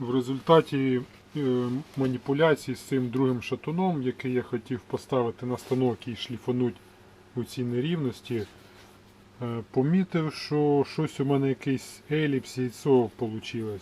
в результаті е, маніпуляцій з цим другим шатуном, який я хотів поставити на станок і шліфануть у цій нерівності, е, помітив, що щось у мене якийсь еліпс яйцо вийшло.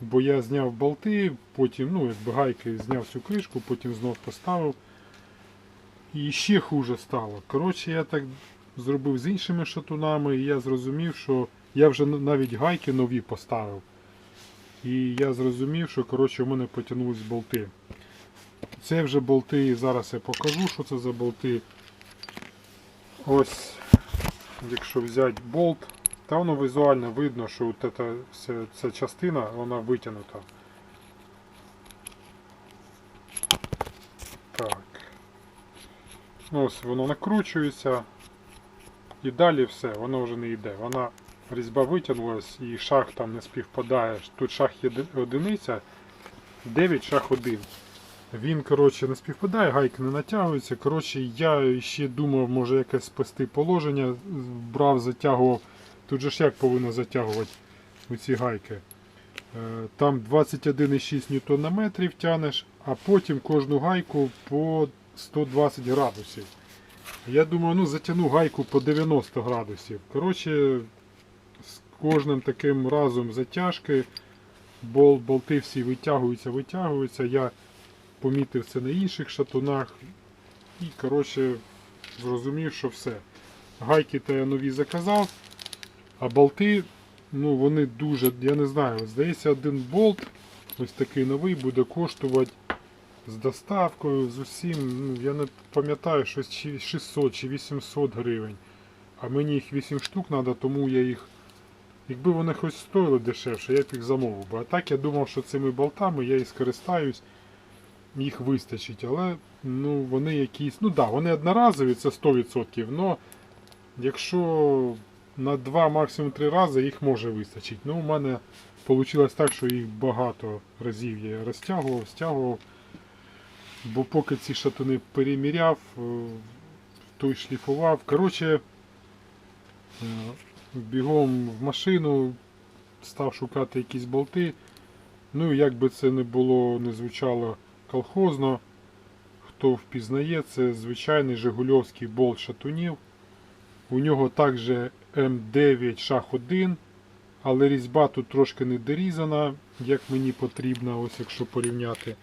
Бо я зняв болти, потім, ну, якби гайки, зняв цю кришку, потім знов поставив. І ще хуже стало. Коротше, я так зробив з іншими шатунами, і я зрозумів, що я вже навіть гайки нові поставив. І я зрозумів, що коротше, у мене потягнулись болти. Це вже болти, зараз я покажу, що це за болти. Ось, якщо взяти болт, та воно візуально видно, що от ця, ця, ця частина вона витягнута. Так. Ось воно накручується. І далі все, воно вже не йде. Вона різьба витягнулась і шаг там не співпадає. Тут шаг єди- одиниця, 9 шаг 1. Він, коротше, не співпадає, гайки не натягуються. Коротше, я ще думав, може якесь спасти положення, брав, затягував. Тут же ж як повинно затягувати ці гайки. Е, Там 21,6 Нм тянеш, а потім кожну гайку по 120 градусів. Я думаю, ну затягну гайку по 90 градусів. Коротше, кожним таким разом затяжки бол, болти всі витягуються, витягуються. Я помітив це на інших шатунах. І коротше, зрозумів, що все. Гайки то я нові заказав, а болти, ну вони дуже, я не знаю, здається, один болт, ось такий новий, буде коштувати з доставкою, з усім, ну, я не пам'ятаю, щось 600 чи 800 гривень. А мені їх 8 штук треба, тому я їх. Якби вони хоч стоїли дешевше, я б їх замовив би. А так я думав, що цими болтами я і скористаюсь, їх вистачить. Але ну, вони якісь. Ну да, вони одноразові, це 100%. але якщо на 2, максимум 3 рази їх може вистачити. Ну, у мене вийшло так, що їх багато разів я розтягував, стягував. Бо поки ці шатуни переміряв, е, той шліфував. Коротше, е, бігом в машину, став шукати якісь болти. Ну, як би це не було, не звучало колхозно, хто впізнає, це звичайний Жигульовський болт шатунів. У нього також М9 шах 1, але різьба тут трошки не дорізана, як мені потрібно, ось якщо порівняти.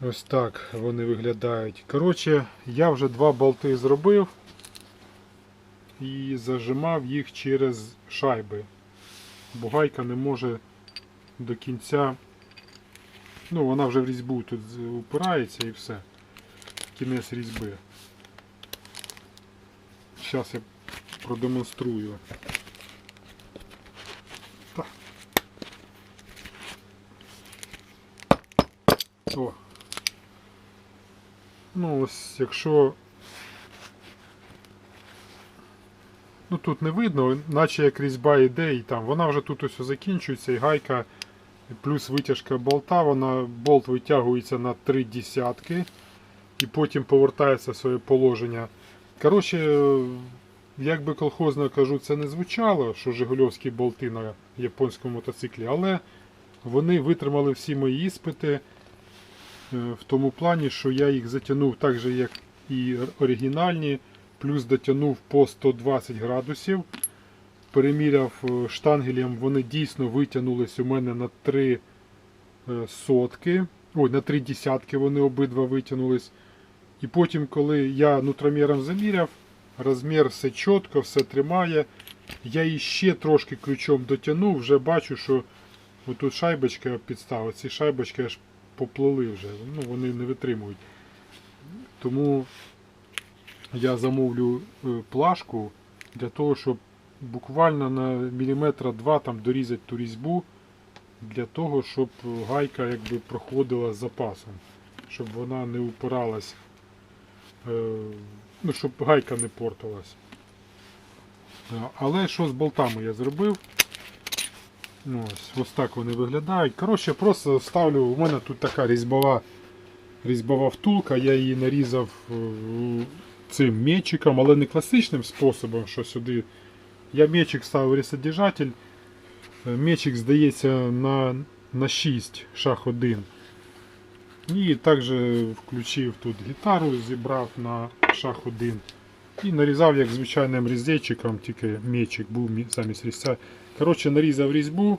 Ось так вони виглядають. Коротше, я вже два болти зробив і зажимав їх через шайби. Бо гайка не може до кінця. Ну, вона вже в різьбу тут упирається і все. Кінець різьби. Зараз я продемонструю. О. Ну ось якщо. Ну тут не видно, наче як різьба йде і там. Вона вже тут ось закінчується і гайка, плюс витяжка болта, вона болт витягується на три десятки і потім повертається в своє положення. Коротше, як би колхозно кажу, це не звучало, що Жигульовські болти на японському мотоциклі, але вони витримали всі мої іспити е, в тому плані, що я їх затягнув так же, як і оригінальні, плюс дотягнув по 120 градусів. Переміряв е, штангелем, вони дійсно витягнулись у мене на 3 е, сотки. Ой, на 3 десятки вони обидва витягнулись. І потім, коли я нутроміром заміряв, розмір все чітко, все тримає. Я іще трошки ключом дотягнув, вже бачу, що отут шайбочка я підставив, ці шайбочки аж поплили вже, ну, вони не витримують. Тому я замовлю е, плашку для того, щоб буквально на міліметра два там дорізати ту різьбу, для того, щоб гайка якби проходила з запасом, щоб вона не упиралась, е, ну, щоб гайка не портилась. Е, Але що з болтами я зробив? Ну, Ось, ось так вони виглядають. Коротше, просто ставлю, у мене тут така різьбова, різьбова втулка, я її нарізав цим мечиком, але не класичним способом, що сюди. Я мечик ставив ресодержатель, Е, Мечик здається на, на 6 шах 1. І також включив тут гітару, зібрав на шах 1. І нарізав як звичайним різейчиком, тільки мечик був замість різця. Коротше, нарізав різьбу,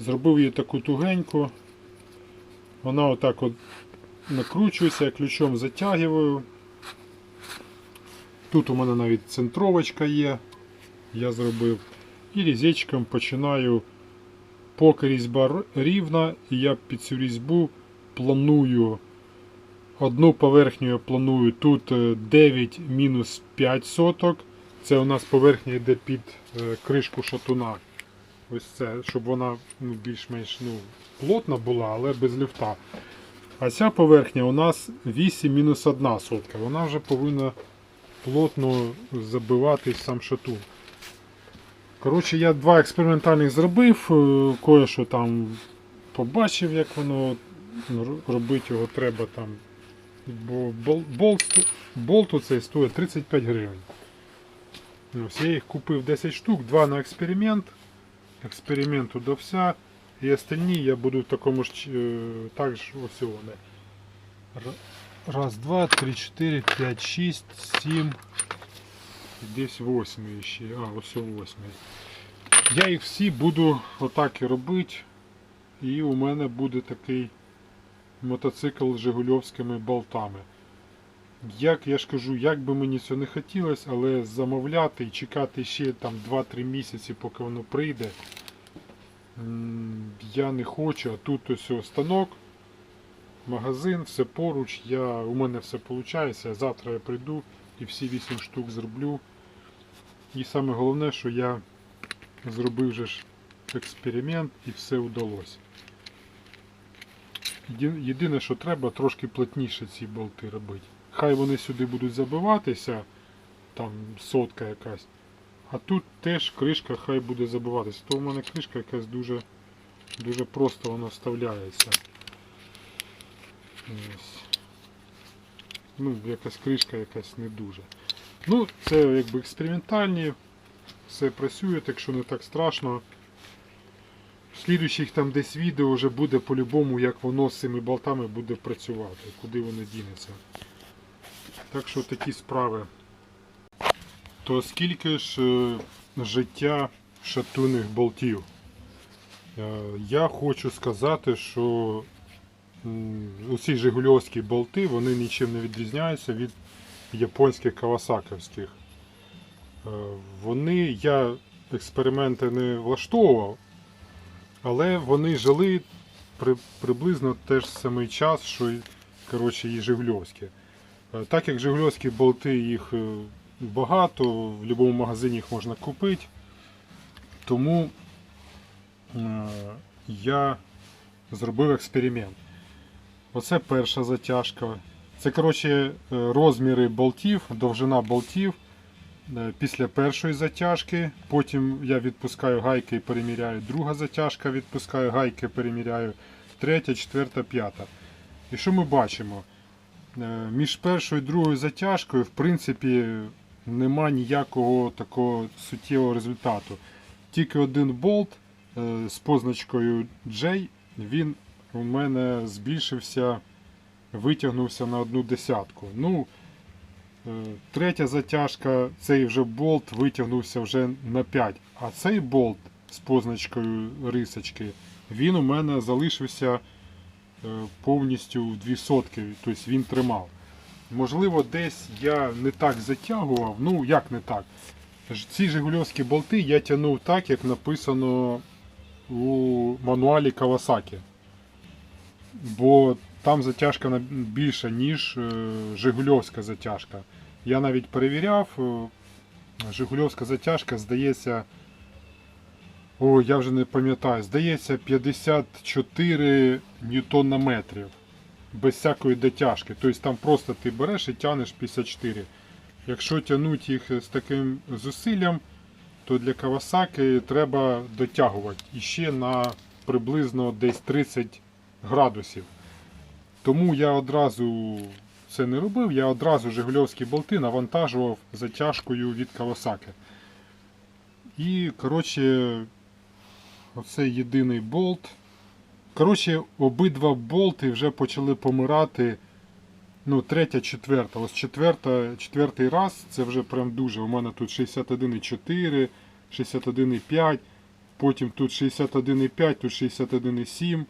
зробив її таку тугеньку. Вона отак от накручується, я ключом затягую. Тут у мене навіть центровочка є, я зробив. І різечком починаю, поки різьба рівна, і я під цю різьбу планую одну поверхню я планую тут е, 9 мінус 5 соток. Це у нас поверхня йде під е, кришку шатуна. Ось це, щоб вона ну, більш-менш ну, плотна була, але без люфта. А ця поверхня у нас 8 мінус 1 сотка. Вона вже повинна плотно забивати сам шатун. Коротше, я два експериментальних зробив, е, кое-що там побачив, як воно ну, робити його треба там. Бо болт, сто- болт оцей стоїть 35 гривень. Ось, я їх купив 10 штук, два на експеримент. Експеримент удався. І остальні я буду в такому ж е, так ось Раз, два, три, чотири, п'ять, шість, сім. Десь восьмий ще. А, ось восьмий. Я їх всі буду отак і робити. І у мене буде такий мотоцикл з жигульовськими болтами. Як я ж кажу, як би мені це не хотілося, але замовляти і чекати ще там 2-3 місяці, поки воно прийде. Я не хочу, а тут ось станок, магазин, все поруч, я, у мене все виходить. Завтра я прийду і всі 8 штук зроблю. І саме головне, що я зробив же ж експеримент і все вдалося. Єдине, що треба, трошки плотніше ці болти робити. Хай вони сюди будуть забиватися, там сотка якась. А тут теж кришка хай буде забиватися. То у мене кришка якась дуже, дуже просто вона вставляється. Ось. Ну, якась кришка якась не дуже. Ну, це якби експериментальні. Все працює, так що не так страшно. В слідуючих там десь відео вже буде по-любому, як воно з цими болтами буде працювати, куди воно дінеться. Так що такі справи. То скільки ж е, життя шатунних болтів? Е, Я хочу сказати, що усі жигульовські болти вони нічим не відрізняються від японських кавасаковських. Е, Вони, я експерименти не влаштовував, але вони жили при, приблизно теж самий час, що коротше, і Жигульовські. Е, Так як Жигульовські болти їх е, багато, в будь-якому магазині їх можна купити. Тому я зробив експеримент. Оце перша затяжка. Це коротше е, розміри болтів, довжина болтів е, після першої затяжки. Потім я відпускаю гайки і переміряю. Друга затяжка, відпускаю гайки, переміряю. Третя, четверта, п'ята. І що ми бачимо? Е, Між першою і другою затяжкою, в принципі, нема ніякого такого суттєвого результату. Тільки один болт з позначкою J, він у мене збільшився, витягнувся на одну десятку. Ну, е, третя затяжка, цей вже болт витягнувся вже на 5. А цей болт з позначкою рисочки, він у мене залишився е, повністю в 2 сотки, тобто він тримав. Можливо, десь я не так затягував, ну як не так. Ці жигульовські болти я тягнув так, як написано у мануалі Kawasaki. Бо там затяжка більша, ніж е, Жигульовська затяжка. Я навіть перевіряв, е, Жигульовська затяжка здається. О, я вже не пам'ятаю, здається 54 ньютона метрів. Без всякої дотяжки. Тобто там просто ти береш і тянеш 54. Якщо тягнути їх з таким зусиллям, то для Кавасаки треба дотягувати іще на приблизно десь 30 градусів. Тому я одразу це не робив, я одразу жигульовські болти навантажував затяжкою від Кавасаки. І, коротше, Оце єдиний болт. Коротше, обидва болти вже почали помирати. Ну, третя, четверта. Ось четверта, четвертий раз це вже прям дуже. У мене тут 61,4, 61,5, потім тут 61,5, тут 61,7.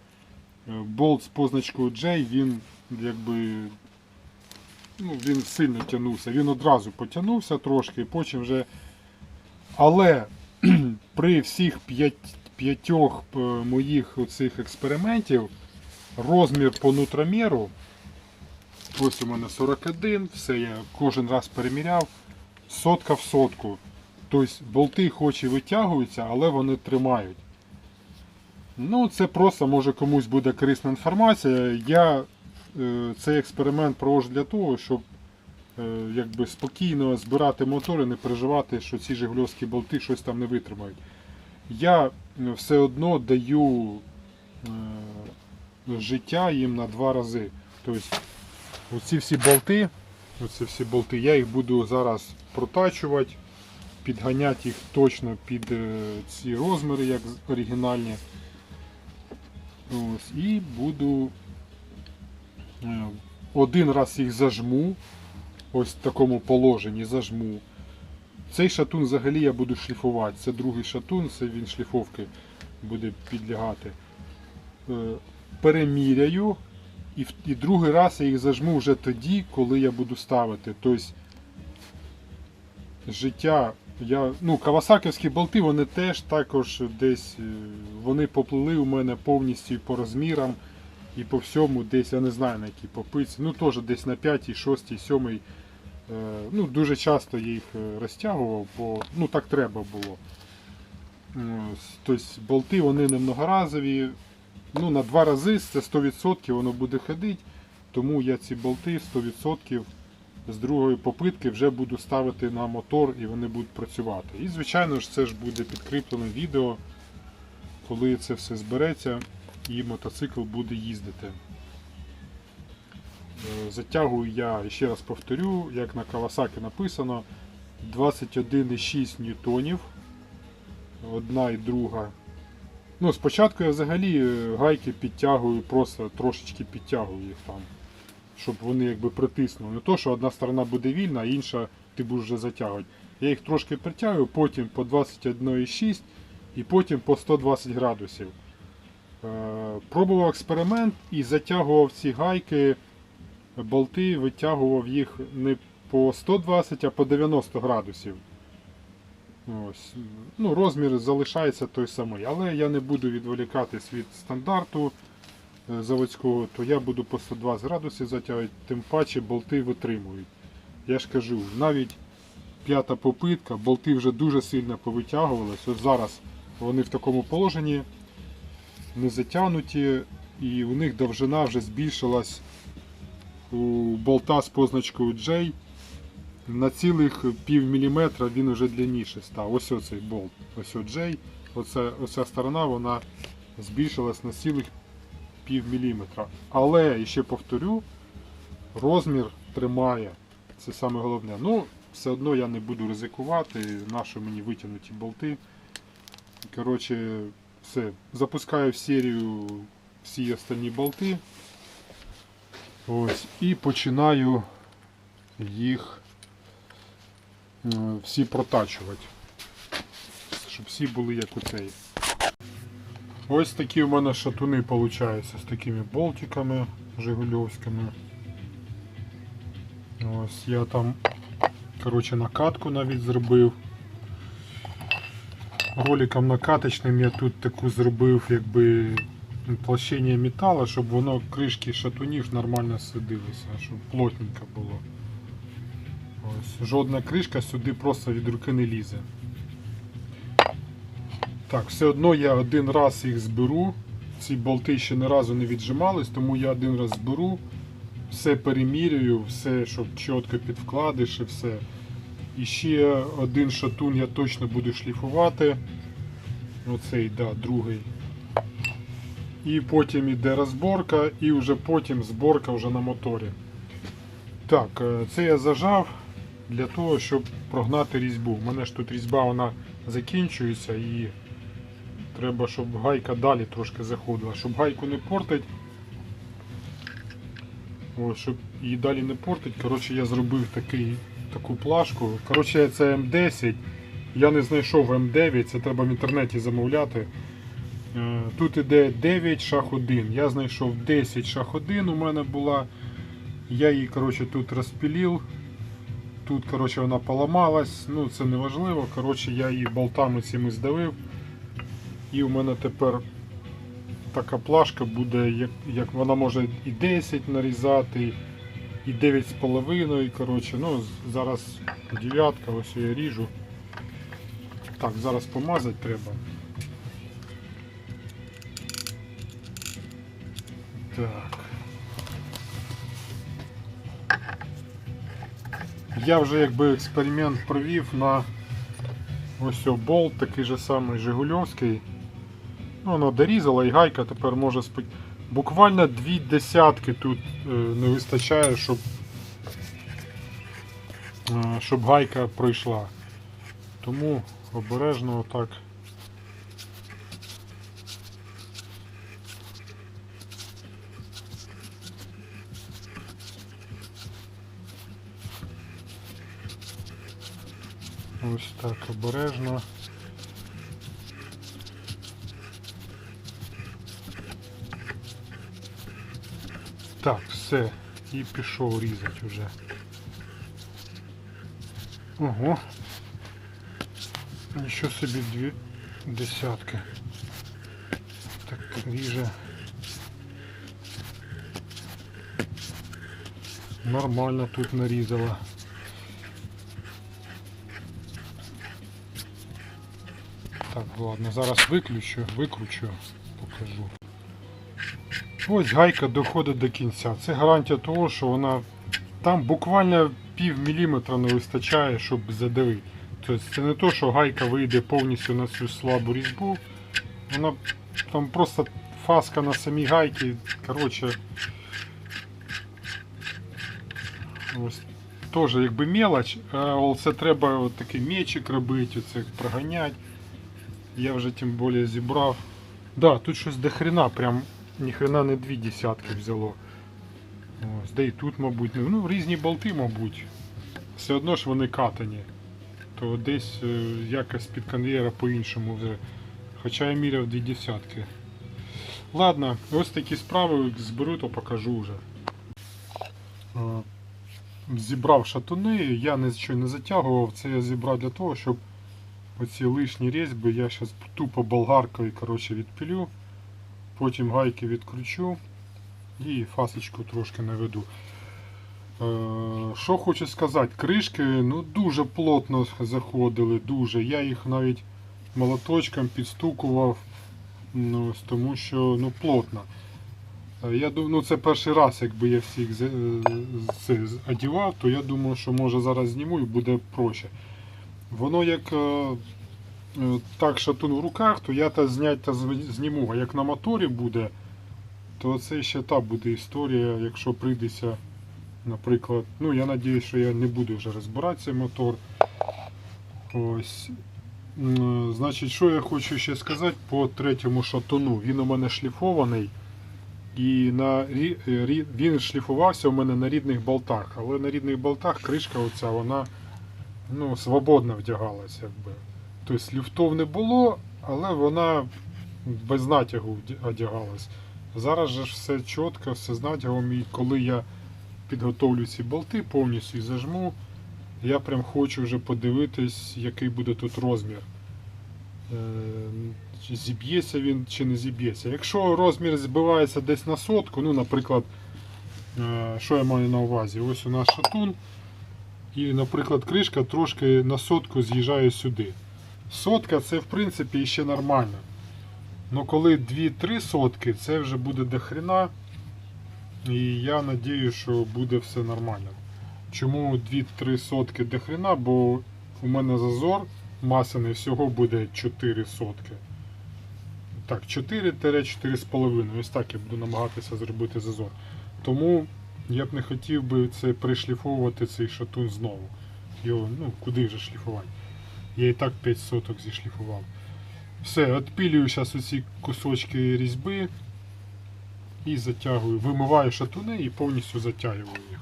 Е, Болт з позначкою J, він якби. Ну, він сильно тягнувся. Він одразу потягнувся трошки, потім вже. Але при всіх п'ять- п'ятьох е, моїх цих експериментів розмір по нутроміру. Ось у мене 41, все я кожен раз переміряв. Сотка в сотку. Тобто болти хоч і витягуються, але вони тримають. Ну, це просто може комусь буде корисна інформація. Я е, цей експеримент проводжу для того, щоб е, якби спокійно збирати мотори, не переживати, що ці жигульовські болти щось там не витримають. Я все одно даю е, життя їм на два рази. Тобто, оці всі болти, оці всі болти, я їх буду зараз протачувати, підганяти їх точно під е, ці розміри, як оригінальні. Ось, і буду е, один раз їх зажму, ось в такому положенні зажму. Цей шатун взагалі я буду шліфувати. Це другий шатун, це він шліфовки буде підлягати. Е, Переміряю і, і другий раз я їх зажму вже тоді, коли я буду ставити. Тобто життя. Я, ну, кавасаківські болти, вони теж також десь е, вони поплили у мене повністю по розмірам і по всьому, десь я не знаю на якій попиці. Ну теж десь на 5, 6, 7. Е, ну, дуже часто я їх е, розтягував, бо ну, так треба було. Тобто болти вони не многоразові. Ну, на два рази це 100% воно буде ходити. Тому я ці болти 100% з другої попитки вже буду ставити на мотор і вони будуть працювати. І звичайно ж це ж буде підкріплено відео, коли це все збереться і мотоцикл буде їздити. Е, Затягую я, ще раз повторю, як на Kawasaki написано, 21,6 ньютонів. Одна і друга. Ну, спочатку я взагалі е, гайки підтягую, просто трошечки підтягую їх там, щоб вони якби притиснули. Не то, що одна сторона буде вільна, а інша ти будеш вже затягувати. Я їх трошки притягую, потім по 21,6 і потім по 120 градусів. Е, Пробував експеримент і затягував ці гайки, болти, витягував їх не по 120, а по 90 градусів. Ось. Ну, розмір залишається той самий, але я не буду відволікатись від стандарту заводського, то я буду по 120 градусів затягувати, тим паче болти витримують. Я ж кажу, навіть п'ята попитка, болти вже дуже сильно повитягувались. От зараз вони в такому положенні не затягнуті, і у них довжина вже збільшилась у болта з позначкою J на цілих пів міліметра він вже длинніший став. Ось оцей болт. Ось J. Оця, оця сторона вона збільшилась на цілих пів міліметра. Але, і ще повторю, розмір тримає. Це саме головне. Ну, все одно я не буду ризикувати, нащо мені витягнуті болти. Коротше, все. Запускаю в серію всі останні болти. Ось. І починаю їх е, всі протачувати. Щоб всі були як у цей. Ось такі у мене шатуни получаються з такими болтиками жигульовськими. Ось я там коротше, накатку навіть зробив. Роликом накаточним я тут таку зробив якби площення металу, щоб воно кришки шатунів нормально сидилися, щоб плотненько було. Ось, жодна кришка сюди просто від руки не лізе. Так, все одно я один раз їх зберу. Ці болти ще ні разу не віджимались, тому я один раз зберу, все перемірюю, все, щоб чітко під вкладиш і все. І ще один шатун я точно буду шліфувати. Оцей, да, другий. І потім іде розборка, і вже потім зборка вже на моторі. Так, е, це я зажав для того, щоб прогнати різьбу. У мене ж тут різьба вона закінчується і Треба, щоб гайка далі трошки заходила. Щоб гайку не портить. Ось, щоб її далі не портить. Коротше, я зробив такий, таку плашку. Коротше, це М10. Я не знайшов М9, це треба в інтернеті замовляти. Е, Тут іде 9 шах 1. Я знайшов 10 шах 1 у мене була. Я її коротше, тут розпілив. Тут коротше, вона поламалась. Ну це не важливо. Коротше, я її болтами цими здавив. І у мене тепер така плашка буде, як, як вона може і 10 нарізати, і 9,5. Коротше, ну, зараз дев'ятка, ось я ріжу. Так, зараз помазати треба. Так. Я вже якби експеримент провів на ось о, болт, такий же самий Жигульовський. Ну, вона дорізала і гайка тепер може спи... Буквально дві десятки тут е, не вистачає, щоб, е, щоб гайка пройшла. Тому обережно отак. Ось так обережно. Так, все. І пішов різати вже. Ого. Нічого собі дві десятки. Так ріже. Нормально тут нарізала. Так, ладно, зараз виключу, викручу, покажу. Ось гайка доходить до кінця. Це гарантія того, що вона там буквально пів міліметра не вистачає, щоб задавити. Тобто це не то, що гайка вийде повністю на цю слабу різьбу. Вона там просто фаска на самій гайці. Коротше. Ось теж якби мелоч, а це треба такий мечик робити, оце проганяти. Я вже тим більше зібрав. Да, тут щось до хрена, прям ніхрена не дві десятки взяло. Ось, да і тут, мабуть, ну різні болти, мабуть. Все одно ж вони катані. То десь е, якось під конвейера по-іншому вже. Хоча я міряв дві десятки. Ладно, ось такі справи зберу, то покажу вже. Е, Зібрав шатуни, я нічого не затягував, це я зібрав для того, щоб оці лишні різьби я зараз тупо болгаркою коротше, відпілю, потім гайки відкручу і фасочку трошки наведу. Е, Що хочу сказати, кришки ну, дуже плотно заходили, дуже. Я їх навіть молоточком підстукував, ну, тому що ну, плотно. Е, Я думаю, ну це перший раз, якби я всіх це одівав, то я думаю, що може зараз зніму і буде проще. Воно як е, так шатун в руках, то я та знять та зніму. А як на моторі буде, то це ще та буде історія, якщо прийдеться, наприклад, ну я надіюсь, що я не буду вже розбирати цей мотор. Ось. Значить, що я хочу ще сказати по третьому шатуну. Він у мене шліфований. І на, е, він шліфувався у мене на рідних болтах. Але на рідних болтах кришка оця, вона ну, свободно вдягалася. Якби. Тобто люфтов не було, але вона без натягу одягалась. Зараз же все чітко, все з натягом. І коли я підготовлю ці болти повністю і зажму, я прям хочу вже подивитись, який буде тут розмір. Е, Зіб'ється він чи не зіб'ється. Якщо розмір збивається десь на сотку, ну, наприклад, е, що я маю на увазі? Ось у нас шатун. І, наприклад, кришка трошки на сотку з'їжджає сюди. Сотка це в принципі ще нормально. Ну коли 2-3 сотки, це вже буде до хрена. І я надію, що буде все нормально. Чому 2-3 сотки до хрена? Бо у мене зазор масляний всього буде 4 сотки. Так, 4-4,5. Ось так я буду намагатися зробити зазор. Тому я б не хотів би це пришліфовувати цей шатун знову. Його, ну, куди вже шліфувати? Я і так 5 соток зішліфував. Все, відпилюю зараз оці кусочки різьби і затягую. Вимиваю шатуни і повністю затягую їх.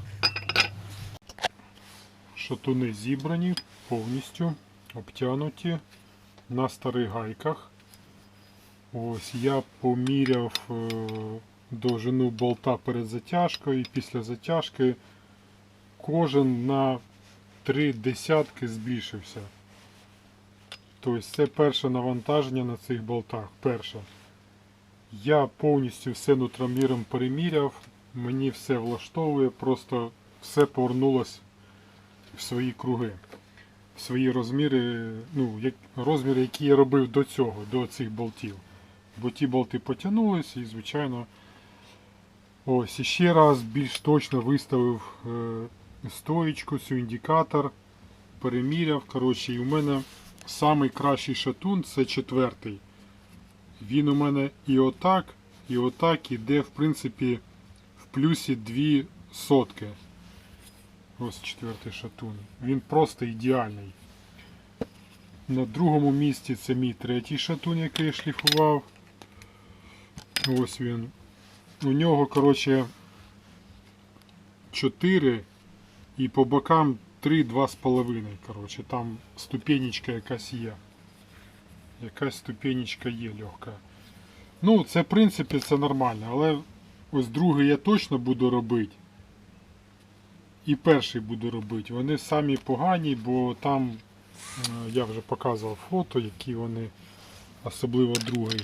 Шатуни зібрані повністю обтянуті на старих гайках. Ось я поміряв е, довжину болта перед затяжкою і після затяжки кожен на три десятки збільшився. Тобто це перше навантаження на цих болтах. Перше. Я повністю все нутроміром переміряв, мені все влаштовує, просто все повернулось в свої круги, в свої розміри, ну, розміри, які я робив до цього, до цих болтів. Бо ті болти потягнулись і, звичайно, ось і ще раз більш точно виставив е, стоїчку, цю індикатор, переміряв. Коротше, і у мене самий кращий шатун це четвертий. Він у мене і отак, і отак іде, в принципі, в плюсі 2 сотки. Ось четвертий шатун. Він просто ідеальний. На другому місці це мій третій шатун, який я шліфував. Ось він. У нього, коротше, 4 і по бокам 3, 2,5. Коротше, там ступенечка якась є. Якась ступенечка є легка. Ну, це в принципі це нормально, але ось другий я точно буду робити. І перший буду робити. Вони самі погані, бо там е, я вже показував фото, які вони, особливо другий.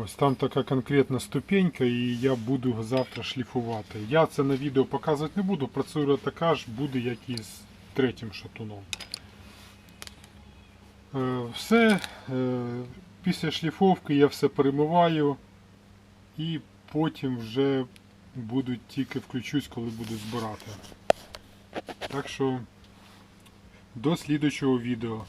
Ось там така конкретна ступенька і я буду завтра шліфувати. Я це на відео показувати не буду, процедура така ж буде, як і з третім шатуном. Е, Все, е, після шліфовки я все перемиваю і потім вже буду тільки включусь, коли буду збирати. Так що до слідучого відео.